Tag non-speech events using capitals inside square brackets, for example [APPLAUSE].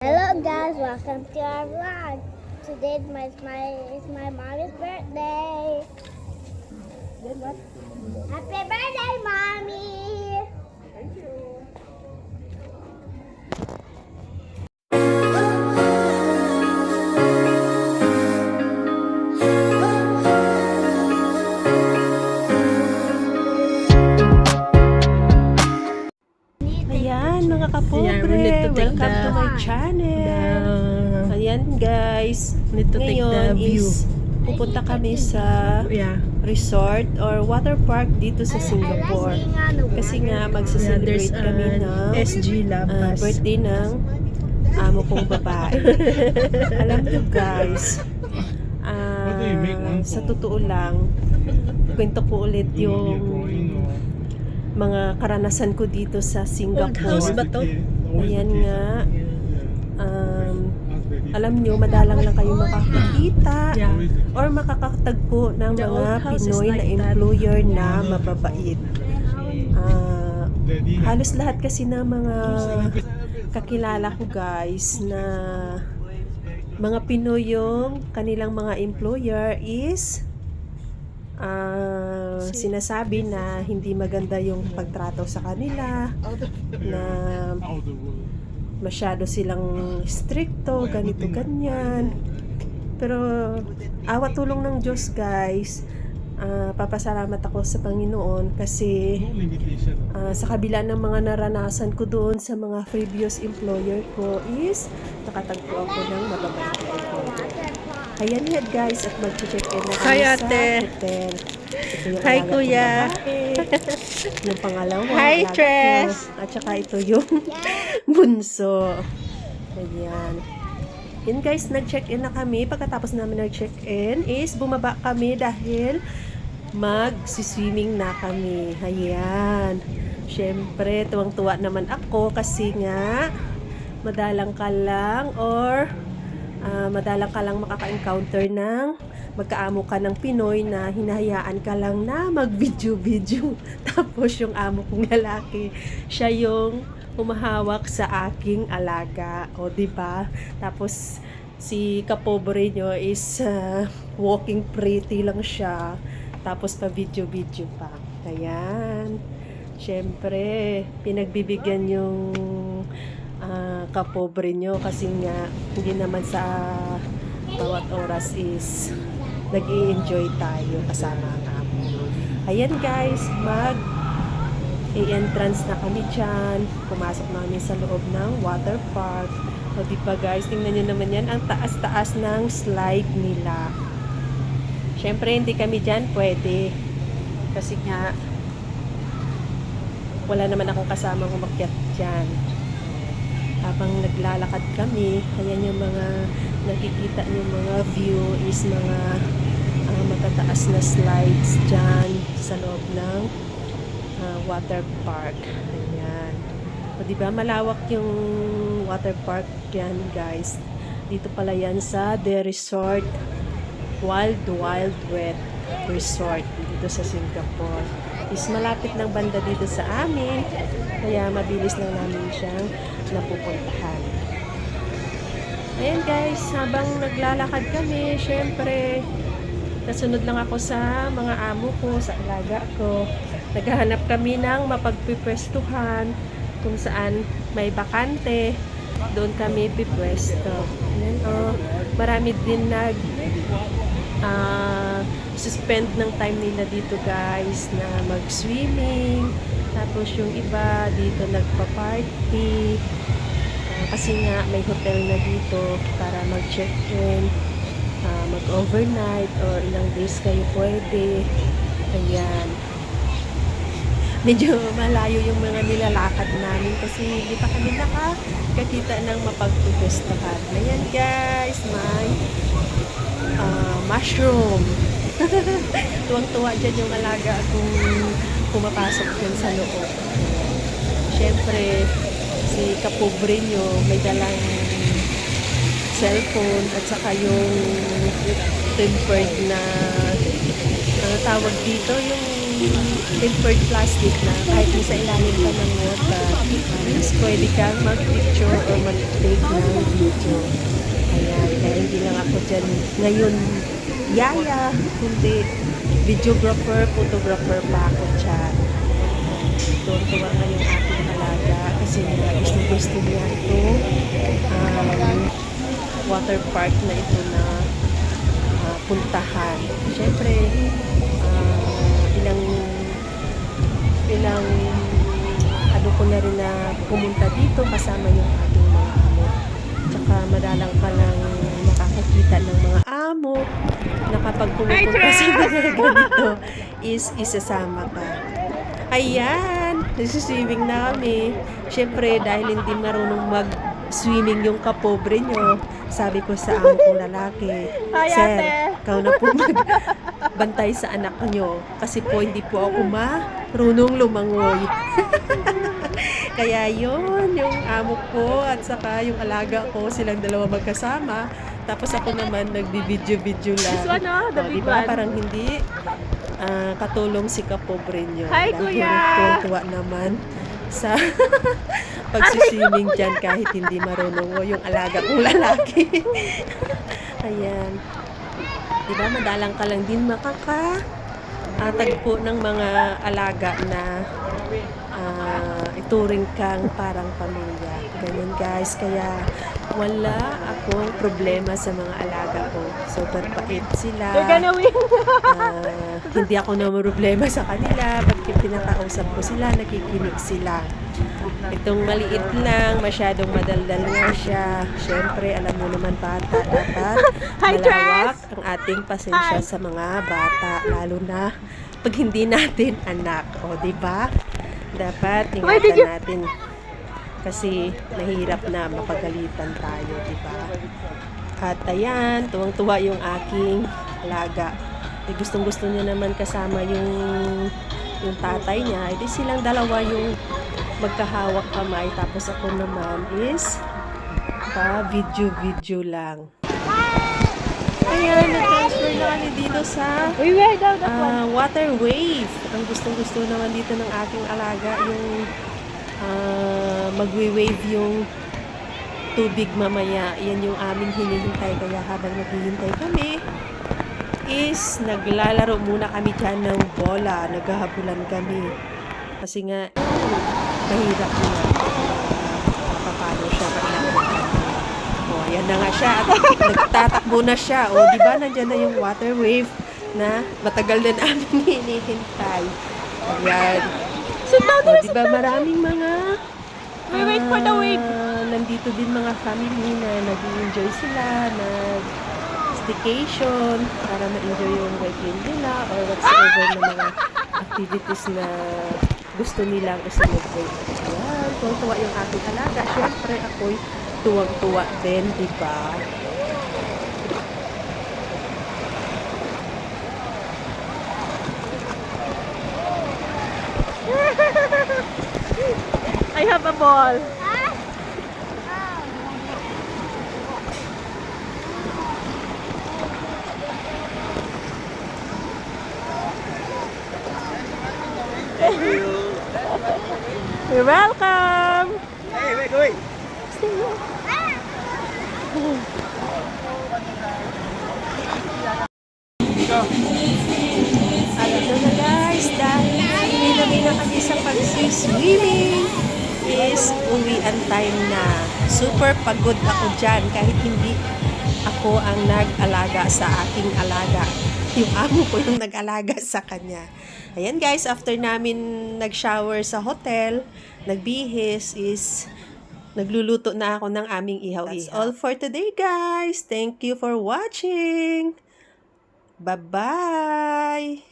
Hello guys, welcome to our vlog. Today is my, my, is my mommy's birthday. Happy birthday, mommy! Ayan, channel. The, Ayan, guys. need to take the Ngayon view. is pupunta kami sa Yeah. resort or water park dito sa Singapore. Kasi nga, yeah magsa-celebrate there's kami ng SG Labas. birthday ng amo kong babae. [LAUGHS] Alam nyo, guys, ah, sa totoo lang, kwento ko ulit yung mga karanasan ko dito sa Old Singapore. house ba to? Ayan nga. Um, alam nyo, madalang lang kayo makakakita Yeah. or makakatagpo ng The mga Pinoy na like that. employer na mababait. Ah, halos lahat kasi ng mga kakilala ko guys na mga Pinoy yung kanilang mga employer is ah, sinasabi na hindi maganda yung pagtrato sa kanila na masyado silang stricto, ganito, ganyan. Pero, awa tulong ng Diyos, guys. ah, papasalamat ako sa Panginoon kasi ah, sa kabila ng mga naranasan ko doon sa mga previous employer ko is nakatagpo ako ng mababait na employer. Ayan nga guys, at mag-check in na kami sa hotel. Hi, kuya. yung pangalawa. Hi, Tres. At saka ito yung bunso. Ayan. Yun guys, nag-check-in na kami. Pagkatapos namin nag-check-in is bumaba kami dahil mag-swimming na kami. Ayan. Siyempre, tuwang-tuwa naman ako kasi nga madalang ka lang or ah, madalang ka lang makaka-encounter ng magkaamo ka ng Pinoy na hinahayaan ka lang na mag-video-video. [LAUGHS] Tapos yung amo kong lalaki, siya yung humahawak sa aking alaga. O, di ba? Tapos si kapobre nyo is ah, walking pretty lang siya. Tapos pa video-video pa. Ayan. Siyempre, pinagbibigyan yung ah, kapobre nyo kasi nga hindi naman sa bawat oras is nag enjoy tayo kasama ang amo. Ayan guys, mag i-entrance na kami dyan. Pumasok na kami sa loob ng water park. O di ba guys, tingnan nyo naman yan, ang taas-taas ng slide nila. Siyempre, hindi kami dyan pwede. Kasi nga, wala naman akong kasamang umakyat dyan. Habang naglalakad kami, ayan yung mga nakikita yung mga view is mga ah, matataas na slides dyan sa loob ng ah, water park. Ayan. O diba, malawak yung water park yan guys. Dito pala yan sa The Resort Wild Wild Wet Resort dito sa Singapore. Is malapit ng banda dito sa amin. Kaya mabilis lang namin siyang napupuntahan. Ayan guys, habang naglalakad kami, syempre, nasunod lang ako sa mga amo ko, sa alaga ko. Naghahanap kami ng mapagpipwestuhan kung saan may bakante. Doon kami pipwesto. Ayan, oh, marami din nag ah, suspend ng time nila dito guys na mag-swimming. Tapos yung iba dito nagpa-party. Ah, kasi nga may hotel na dito para mag-check-in, ah, mag-overnight or ilang days kayo pwede. Ayan. Medyo malayo yung mga nilalakad namin kasi hindi pa kami nakakakita ng mapagpupestahan. Ayan guys, may ah, mushroom. [LAUGHS] Tuwang-tuwa dyan yung alaga kung pumapasok dyan sa loob. Siyempre, si kapobre nyo may dalang cellphone at saka yung tempered na ano tawag dito yung tempered plastic na kahit sa ilalim ka ng water, pwede kang mag-picture or mag-take ng video. Ayan, kaya hindi lang ako dyan ngayon yaya, kundi videographer, photographer pa ako dyan. Tuwan-tuwa nga yung aking alaga kasi gusto-gusto niya ito. Um, water park na ito na ah, puntahan. Siyempre, ah, ilang ilang ano ko na rin na pumunta dito kasama yung ating amo. Tsaka madalang ka lang makakakita ng mga amo na kapag pumupunta sa mga ganito is isasama ka. Ayan! Nagsiswimming na kami. Siyempre, dahil hindi marunong mag-swimming yung kapobre nyo, sabi ko sa amo kong lalaki, Sir, ikaw na po magbantay sa anak nyo. Kasi po, hindi po ako marunong lumangoy. [LAUGHS] Kaya yun, yung amo ko at saka yung alaga ko, silang dalawa magkasama. Tapos ako naman nagbibideo-video lang. This one, oh, the Oh, big di ba? one. Parang hindi ah, katulong si Kapobre nyo. Hi, Kuya! tuwang-tuwa naman sa [LAUGHS] pagsiswimming dyan kahit hindi marunong o yung alaga kong lalaki. [LAUGHS] Ayan. Di ba, madalang ka lang din makaka ah, tagpo ng mga alaga na ah, ituring kang parang pamilya. Ganyan guys, kaya wala akong problema sa mga alaga ko. Super pait sila. You're gonna win. Ah, hindi ako na problema sa kanila. Pag pinakausap ko sila, nakikinig sila. Itong maliit lang, masyadong madaldal nga siya. Siyempre, alam mo naman bata, dapat [LAUGHS] Hi, malawak ang ating pasensya sa mga bata. Lalo na pag hindi natin anak. O, di ba? Dapat ingatan natin. Kasi mahirap na mapagalitan tayo, di ba? At ayan, tuwang-tuwa yung aking alaga. Eh, gustong gusto niya naman kasama yung yung tatay niya. Eh, di silang dalawa yung magkahawak kamay. Tapos ako naman is pa video-video lang. Ayan, nag-transfer na kami dito sa We were down one. Ah, water wave. Ang gustong-gusto naman dito ng aking alaga yung ah, magwi-wave yung tubig mamaya. Yan yung aming hinihintay. Kaya habang naghihintay kami, is naglalaro muna kami dyan ng bola. Naghahabulan kami. Kasi nga, mahirap na. Uh, paano siya pag nakita. O, ayan na nga siya. At nagtatakbo na siya. O, di ba, nandyan na yung water wave na matagal na namin [LAUGHS] hinihintay. Ayan. Sit down O, there. di ba, maraming mga We wait for the wave. ah, nandito din mga family na nag-enjoy sila, nag staycation para ma-enjoy yung weekend nila or whatsoever na mga activities na gusto nilang i-celebrate. Ayan, tuwang-tuwa yung aking alaga. Siyempre, ako'y tuwang-tuwa din, di ba? I have a ball. You're welcome. At ito na guys, dahil pinami na kami sa pagsiswimming, is uwian time na. Super pagod ako dyan kahit hindi ako ang nag-alaga sa aking alaga. Yung amo ko yung nag-alaga sa kanya. Ayan guys, after namin nag-shower sa hotel, nagbihis is nagluluto na ako ng aming ihaw. That's all for today guys. Thank you for watching. Bye-bye!